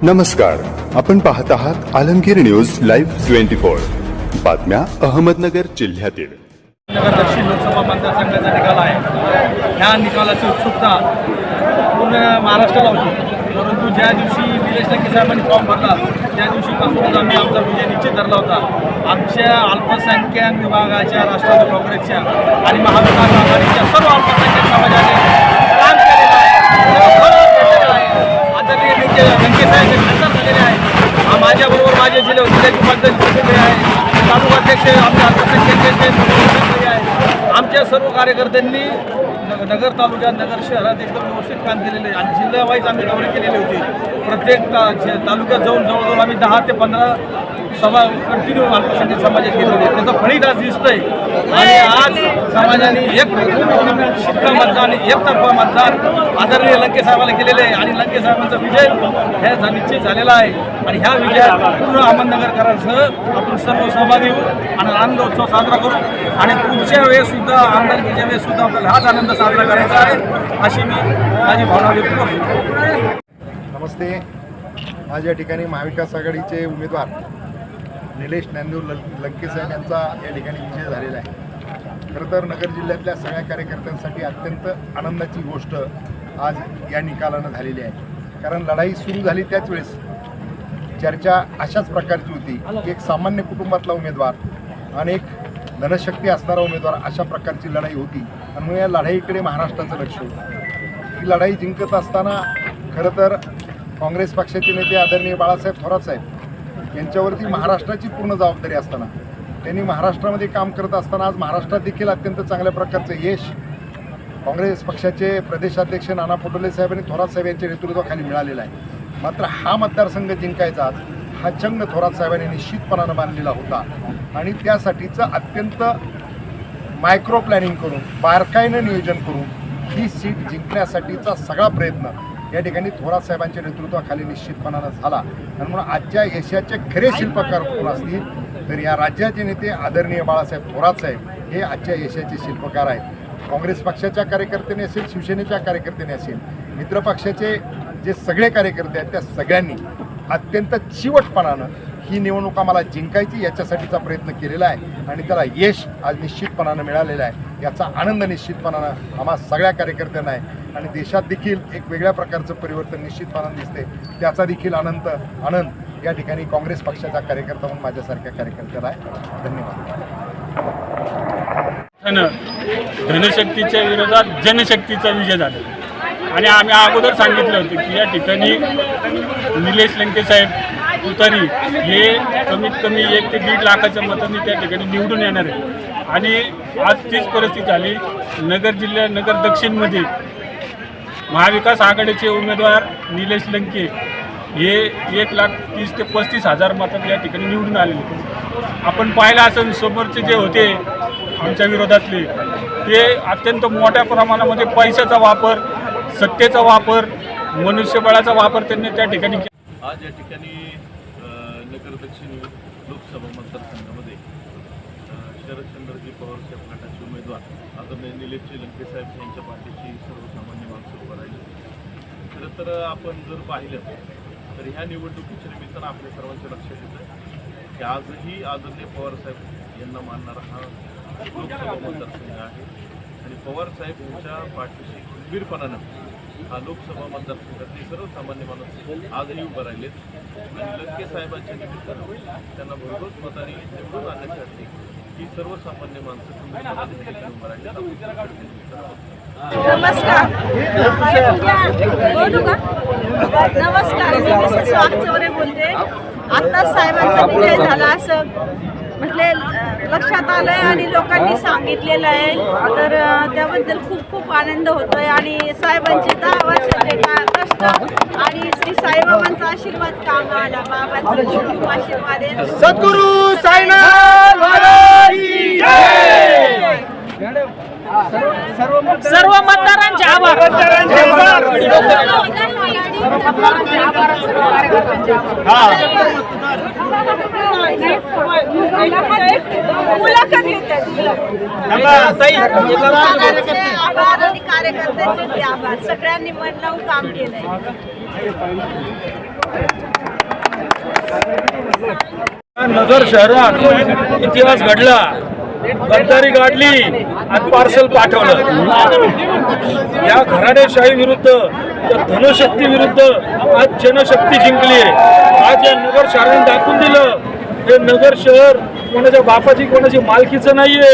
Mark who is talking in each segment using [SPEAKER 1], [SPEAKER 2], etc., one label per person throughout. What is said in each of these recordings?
[SPEAKER 1] नमस्कार आपण पाहत आहात Alamgir news live twenty four. बातम्या अहमदनगर जिल्ह्यातील.
[SPEAKER 2] नगर दक्षिण लोकसभा मतदारसंघाचा निकाल आहे. ह्या निकालाची उत्सुकता पूर्ण महाराष्ट्राला होती. परंतु ज्या दिवशी निलेश लंके साहेबांनी फॉर्म भरला त्या दिवशीपासूनच आम्ही आमचा विजय निश्चित धरला होता. आमच्या अल्पसंख्याक विभागाच्या राष्ट्रवादी काँग्रेसच्या आणि महाविकास आघाडीच्या सर्व अल्पसंख्याक समाजाने काम केलेलं आहे फळ भेटलेलं आहे आदरणीय लंके खासदार झालेले आहे माझ्याबरोबर माझे जिल्हा जिल्ह्याचे उपाध्यक्ष आहे. तालुकाध्यक्ष आमच्या आमचे अध्यक्ष आहे आमच्या सर्व कार्यकर्त्यांनी नग- नगर तालुक्यात नगर शहरात एकदम व्यवस्थित काम केलेले आहे. आणि जिल्ह्यावाईज आम्ही दौरे केलेले होते. प्रत्येक ता- तालुक्यात जाऊन जवळजवळ आम्ही दहा ते पंधरा सभा कंटिन्यू अल्पसंख्याक समाजात घेतलेले आहे. त्याचं फळीत आज दिसतंय. आणि आज समाजाने एक शिक्का मतदान एकतर्फा मतदान आदरणीय लंके साहेबाला केलेले आहे. आणि लंके साहेबांचा विजय ह्या निश्चित झालेला आहे. आणि ह्या विजयात पूर्ण अहमदनगरकरांसह आपण सर्व सहभागी होऊ आणि आनंदोत्सव साजरा करू. आणि पुढच्या वेळेस सुद्धा आमदारकीच्या सुद्धा आपल्याला हाच आनंद साजरा करायचा आहे अशी मी माझी भावना व्यक्त करतो.
[SPEAKER 3] नमस्ते. आज या ठिकाणी महाविकास आघाडीचे उमेदवार निलेश नांदूर ल लंके साहेब यांचा या ठिकाणी विजय झालेला आहे. खरं तर नगर जिल्ह्यातल्या सगळ्या कार्यकर्त्यांसाठी अत्यंत आनंदाची गोष्ट आज या निकालानं झालेली आहे. कारण लढाई सुरू झाली त्याच वेळेस चर्चा अशाच प्रकारची होती की एक सामान्य कुटुंबातला उमेदवार आणि एक धनशक्ती असणारा उमेदवार अशा प्रकारची लढाई होती. आणि मग या लढाईकडे महाराष्ट्राचं लक्ष होतं. ही लढाई जिंकत असताना खरं तर काँग्रेस पक्षाचे नेते आदरणीय बाळासाहेब थोरात साहेब यांच्यावरती महाराष्ट्राची पूर्ण जबाबदारी असताना त्यांनी महाराष्ट्रामध्ये काम करत असताना आज महाराष्ट्रात देखील अत्यंत चांगल्या प्रकारचं यश काँग्रेस पक्षाचे प्रदेशाध्यक्ष नाना पटोले साहेब आणि थोरात साहेब यांच्या नेतृत्वाखाली मिळालेला आहे. मात्र हा मतदारसंघ जिंकायचा आज हा चंग थोरात साहेबांनी निश्चितपणानं बांधलेला होता. आणि त्यासाठीचं अत्यंत मायक्रो प्लॅनिंग करून बारकाईनं नियोजन करून ही सीट जिंकण्यासाठीचा सगळा प्रयत्न या ठिकाणी थोरात साहेबांच्या नेतृत्वाखाली निश्चितपणानं झाला. आणि म्हणून आजच्या यशाचे खरे शिल्पकार कोण असतील तर या राज्याचे नेते आदरणीय बाळासाहेब थोरात साहेब हे आजच्या यशाचे शिल्पकार आहेत. काँग्रेस पक्षाच्या कार्यकर्त्याने असेल शिवसेनेच्या कार्यकर्त्याने असेल मित्र पक्षाचे जे सगळे कार्यकर्ते आहेत त्या सगळ्यांनी अत्यंत चिवटपणानं ही निवडणूक आम्हाला जिंकायची याच्यासाठीचा प्रयत्न केलेला आहे आणि त्याला यश आज निश्चितपणानं मिळालेलं आहे. याचा आनंद निश्चितपणानं आम्हा सगळ्या कार्यकर्त्यांना आहे. आणि देशात देखील एक वेगळ्या प्रकारचं परिवर्तन निश्चितपणानं दिसते त्याचा देखील आनंद आनंद या ठिकाणी काँग्रेस पक्षाचा कार्यकर्ता म्हणून माझ्यासारख्या कार्यकर्त्याला आहे. धन्यवाद.
[SPEAKER 4] धनशक्तीच्या विरोधात जनशक्तीचा विजय झाला. आणि आम्ही अगोदर सांगितलं होतं की या ठिकाणी निलेश लंके साहेब तुतारी हे कमीत कमी एक ते दीड लाखाच्या मतांनी त्या ठिकाणी निवडून येणार आहे. आणि आज तीच परिस्थिती झाली. नगर जिल्ह्या नगर दक्षिणमध्ये महाविकास आघाडीचे उमेदवार निलेश लंके हे एक लाख तीस ते पस्तीस हजार मतात या ठिकाणी निवडून आलेले आपण पाहिलं असं समोरचे जे होते आमच्या विरोधातले ते अत्यंत मोठ्या प्रमाणामध्ये पैशाचा वापर सत्तेचा वापर मनुष्यबळाचा वापर त्यांनी त्या ठिकाणी केला.
[SPEAKER 5] आज या ठिकाणी नगर दक्षिण लोकसभा मतदारसंघामध्ये शरदचंद्रजी पवार साहेब गटाचे उमेदवार आदरणीय निलेश लंके साहेब यांच्या पाठीशी सर्वसामान्य माणसं उभं राहिली. खरं तर आपण जर पाहिलं तर ह्या निवडणुकीच्या निमित्तानं आपल्या सर्वांच्या लक्षात येतं की आजही आदरणीय पवार साहेब यांना मानणारा हा लोकसभा मतदारसंघ आहे. आणि पवार साहेब यांच्या पाठीशी खंबीरपणानं हा लोकसभा मतदारसंघातले सर्वसामान्य माणूस आजही उभं राहिलेत. आणि लंके साहेबांच्या निमित्तानं त्यांना भरघोस मताने निवडून आणण्यासाठी ही सर्वसामान्य माणसं उभं राहिलेत
[SPEAKER 6] नमस्कार. नमस्कार. मी मिसेस वागचौरे बोलते. आता साहेबांचा विजय झाला असं म्हटले अं, लक्षात आलंय आणि लोकांनी सांगितलेलं आहे. तर त्याबद्दल खूप खूप आनंद होतोय आणि साहेबांचे दहा वर्षाचे कष्ट आणि श्री साईबाबांचा आशीर्वाद काम आला? बाबांचा खूप खूप आशीर्वाद आहे.
[SPEAKER 2] सद्गुरू साईनाथ
[SPEAKER 7] नगर शहरात इतिहास घडला गद्दारी गाडली आणि पार्सल पाठवलं. या घराणेशाही विरुद्ध या विरुद्ध आज जनशक्ती जिंकली आहे आज या नगर शहराने दाखवून दिलं हे नगर शहर कोणाच्या बापाची कोणाची मालकीचं नाहीये.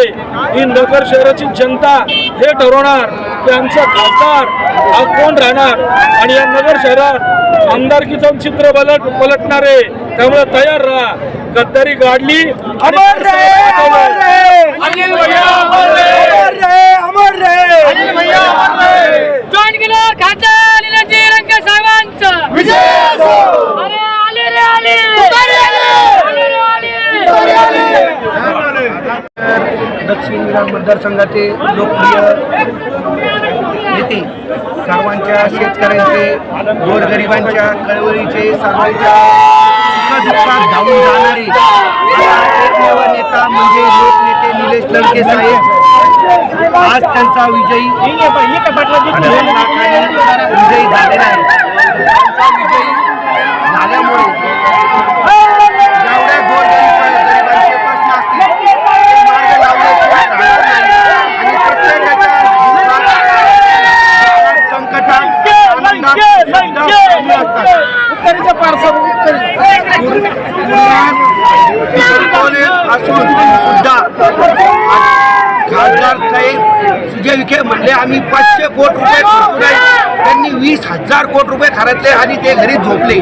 [SPEAKER 7] ही नगर शहराची जनता हे ठरवणार की आमचा खासदार हा कोण राहणार? आणि या नगर शहरात आमदारकीचं चित्र पलट पलटणार आहे त्यामुळे तयार राहा. गद्दारी गाडली
[SPEAKER 8] अनिल भैया अमर रे! अमर रे! अनिल भैया अमर रे
[SPEAKER 9] जॉईन केलं खातं निलंजी रंगे साहेबांचं
[SPEAKER 8] विजय असो
[SPEAKER 9] अरे आले रे आले
[SPEAKER 8] तुतारी आले!
[SPEAKER 9] आले रे आले
[SPEAKER 10] दक्षिण विधान मतदारसंघाचे लोकप्रिय नेते सर्वांच्या शेतकऱ्यांचे गोरगरिबांच्या कळवळीचे सर्वांच्या सुखदुःखात धावून जाणारे एकमेव नेता म्हणजे लोकनेते निलेश लंके साहेब. आज त्यांचा विजयी विजयी झालेला आहे. विजयी झाल्यामुळे असून सुद्धा खासदार साहेब सुजय विखे म्हणले आम्ही पाचशे कोटी रुपये खर्चून आहे. त्यांनी वीस हजार कोटी रुपये खर्चले आणि ते घरी झोपले.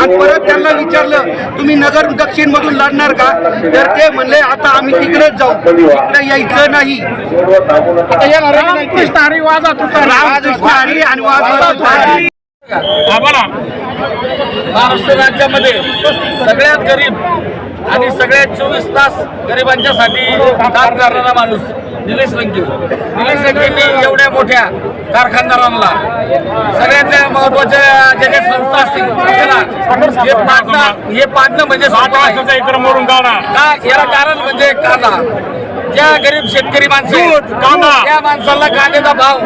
[SPEAKER 10] आणि परत त्यांना विचारलं तुम्ही नगर दक्षिण मधून लढणार का? तर ते म्हणले आता आम्ही तिकडेच जाऊ. तिकडे यायचं नाही. रामकृष्ण हरी वाजत होता रामकृष्ण हरी आणि
[SPEAKER 11] आम्हाला
[SPEAKER 7] महाराष्ट्र राज्यामध्ये सगळ्यात गरीब आणि सगळ्यात चोवीस तास गरिबांच्यासाठी काम करणारा माणूस निलेश लंके. निलेश लंकेंनी एवढ्या मोठ्या कारखानदारांना सगळ्यातल्या महत्त्वाच्या ज्या ज्या संस्था असतील त्याला हे पाडणं हे पाडणं म्हणजे याला कारण म्हणजे कांदा. ज्या गरीब शेतकरी माणसं. त्या माणसाला कांद्याचा भाव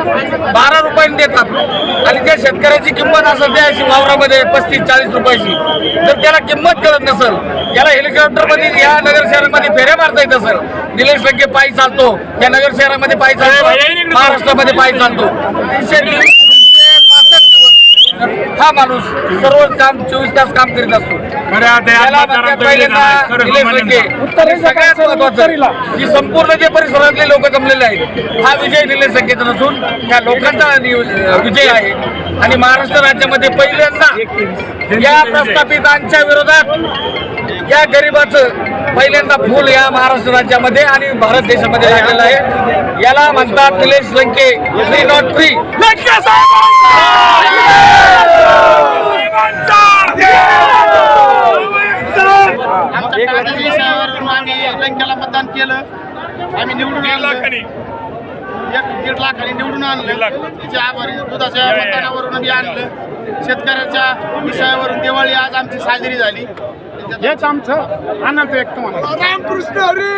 [SPEAKER 7] बारा रुपयाने देतात. आणि त्या शेतकऱ्याची किंमत असेल त्या अशी वावरामध्ये पस्तीस चाळीस रुपयाची. जर त्याला किंमत कळत नसेल याला हेलिकॉप्टरमध्ये या नगर शहरामध्ये फेऱ्या मारता येत असेल. निलेश लंके पायी चालतो. या नगर शहरामध्ये पायी चालतो. महाराष्ट्रामध्ये पायी चालतो. हा माणूस सर्व काम चोवीस तास काम करीत असतो.
[SPEAKER 11] खऱ्या
[SPEAKER 7] त्याला म्हणतात पहिल्यांदा निलेश लंके आणि सगळ्यात महत्वाचं की संपूर्ण जे परिसरातले लोक जमलेले आहेत हा विजय निलेश लंकेचा नसून त्या लोकांचा विजय आहे. आणि महाराष्ट्र राज्यामध्ये पहिल्यांदा या प्रस्थापितांच्या विरोधात या गरिबाचं पहिल्यांदा फूल या महाराष्ट्र राज्यामध्ये आणि भारत देशामध्ये लागलेलं आहे. याला म्हणतात निलेश लंके फ्री नॉट
[SPEAKER 12] आम्ही लंकेला मतदान केलं. आम्ही निवडून आणलं. एक दीड लाखाने निवडून आणलं. तिचे आभारी दुधाच्या मतदानावरून आणलं. शेतकऱ्याच्या विषयावरून दिवाळी आज आमची साजरी झाली. हेच आमचं आनंद व्यक्त म्हणा रामकृष्ण हरी!